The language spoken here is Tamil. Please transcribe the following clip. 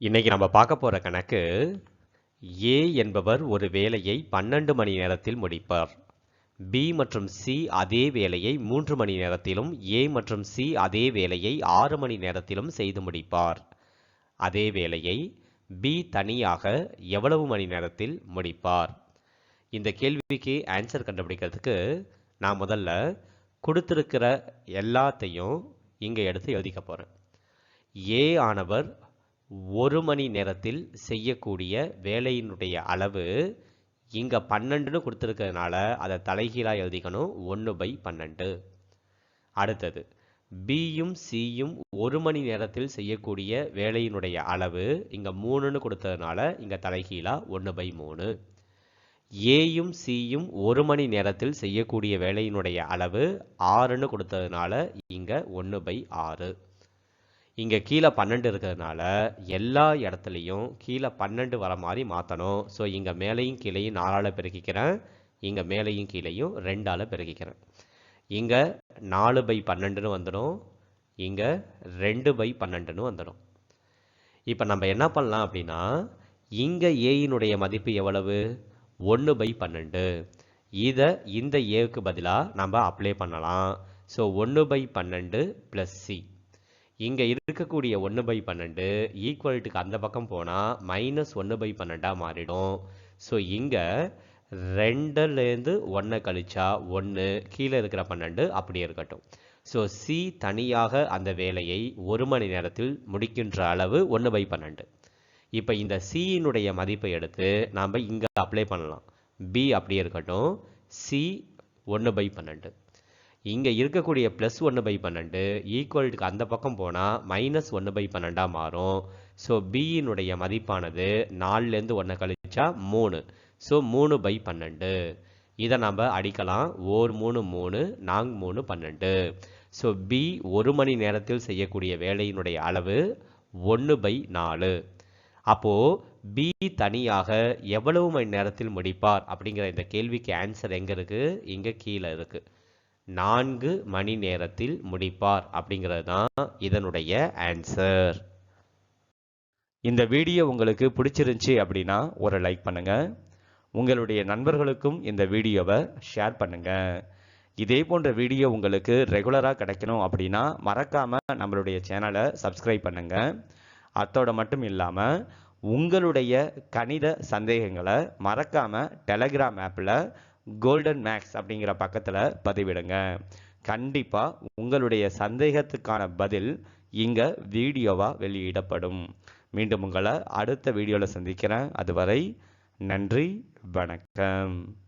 இன்னைக்கு நம்ம பார்க்க போகிற கணக்கு ஏ என்பவர் ஒரு வேலையை பன்னெண்டு மணி நேரத்தில் முடிப்பார். பி மற்றும் சி அதே வேலையை மூன்று மணி நேரத்திலும் ஏ மற்றும் சி அதே வேலையை ஆறு மணி நேரத்திலும் செய்து முடிப்பார். அதே வேலையை பி தனியாக எவ்வளவு மணி நேரத்தில் முடிப்பார்? இந்த கேள்விக்கு ஆன்சர் கண்டுபிடிக்கிறதுக்கு நான் முதல்ல கொடுத்துருக்கிற எல்லாத்தையும் இங்கே எடுத்து எழுதிக்க போகிறேன் ஏ ஆனவர் ஒரு மணி நேரத்தில் செய்யக்கூடிய வேலையினுடைய அளவு இங்கே பன்னெண்டுன்னு கொடுத்துருக்கிறதுனால அதை தலைகீழாக எழுதிக்கணும். ஒன்று பை பன்னெண்டு. அடுத்தது பியும் சியும் ஒரு மணி நேரத்தில் செய்யக்கூடிய வேலையினுடைய அளவு இங்கே மூணுன்னு கொடுத்ததுனால இங்கே தலைகீழாக ஒன்று பை மூணு. ஏயும் சியும் ஒரு மணி நேரத்தில் செய்யக்கூடிய வேலையினுடைய அளவு ஆறுன்னு கொடுத்ததுனால இங்கே ஒன்று பை ஆறு. இங்கே கீழே பன்னெண்டு இருக்கிறதுனால எல்லா இடத்துலையும் கீழே பன்னெண்டு வர மாதிரி மாற்றணும் ஸோ இங்கே மேலேயும் கீழேயும் நாலால் பெருக்கிக்கிறேன். இங்கே மேலேயும் கீழேயும் ரெண்டால் பெருக்கிக்கிறேன். இங்கே நாலு பை பன்னெண்டுன்னு வந்துடும். இங்கே ரெண்டு பை பன்னெண்டுன்னு வந்துடும். இப்போ நம்ம என்ன பண்ணலாம் அப்படின்னா இங்கே ஏயினுடைய மதிப்பு எவ்வளவு? ஒன்று பை பன்னெண்டு. இதை இந்த ஏவுக்கு பதிலாக நம்ம அப்ளை பண்ணலாம். ஸோ ஒன்று பை பன்னெண்டு ப்ளஸ் சி இங்கே இருக்கக்கூடிய ஒன்று பை பன்னெண்டு ஈக்குவல்ட்டுக்கு அந்த பக்கம் போனால் மைனஸ் ஒன்று பை பன்னெண்டாக மாறிடும். ஸோ இங்கே ரெண்டுலேருந்து ஒன்றை கழிச்சா ஒன்று கீழே இருக்கிற பன்னெண்டு அப்படியே இருக்கட்டும். ஸோ சி தனியாக அந்த வேலையை ஒரு மணி நேரத்தில் முடிக்கின்ற அளவு ஒன்று பை பன்னெண்டு. இப்போ இந்த சியினுடைய மதிப்பை எடுத்து நாம் இங்கே அப்ளை பண்ணலாம். பி அப்படியே இருக்கட்டும். சி ஒன்று பை பன்னெண்டு. இங்கே இருக்கக்கூடிய ப்ளஸ் ஒன்று பை பன்னெண்டு ஈக்குவல்ட்டுக்கு அந்த பக்கம் போனால் மைனஸ் ஒன்று பை பன்னெண்டாக மாறும். ஸோ பியினுடைய மதிப்பானது நாலுலேருந்து ஒன்றை கழிச்சா மூணு. ஸோ மூணு பை பன்னெண்டு. இதை நம்ம அடிக்கலாம். ஓர் மூணு மூணு நாங் மூணு பன்னெண்டு. ஸோ பி ஒரு மணி நேரத்தில் செய்யக்கூடிய வேலையினுடைய அளவு ஒன்று பை நாலு. அப்போது பி தனியாக எவ்வளவு மணி நேரத்தில் முடிப்பார் அப்படிங்கிற இந்த கேள்விக்கு ஆன்சர் எங்கே இருக்குது இங்கே கீழே இருக்குது நான்கு மணி நேரத்தில் முடிப்பார் அப்படிங்கிறது தான் இதனுடைய ஆன்சர் இந்த வீடியோ உங்களுக்கு பிடிச்சிருந்துச்சி அப்படின்னா ஒரு லைக் பண்ணுங்கள் உங்களுடைய நண்பர்களுக்கும் இந்த வீடியோவை ஷேர் பண்ணுங்கள் இதே போன்ற வீடியோ உங்களுக்கு ரெகுலராக கிடைக்கணும் அப்படின்னா மறக்காமல் நம்மளுடைய சேனலை சப்ஸ்கிரைப் பண்ணுங்கள் அத்தோட மட்டும் இல்லாமல் உங்களுடைய கணித சந்தேகங்களை மறக்காமல் டெலகிராம் ஆப்பில் கோல்டன் மேக்ஸ் அப்படிங்கிற பக்கத்தில் பதிவிடுங்க. கண்டிப்பாக உங்களுடைய சந்தேகத்துக்கான பதில் இங்கே வீடியோவாக வெளியிடப்படும். மீண்டும் உங்களை அடுத்த வீடியோவில் சந்திக்கிறேன். அதுவரை நன்றி வணக்கம்.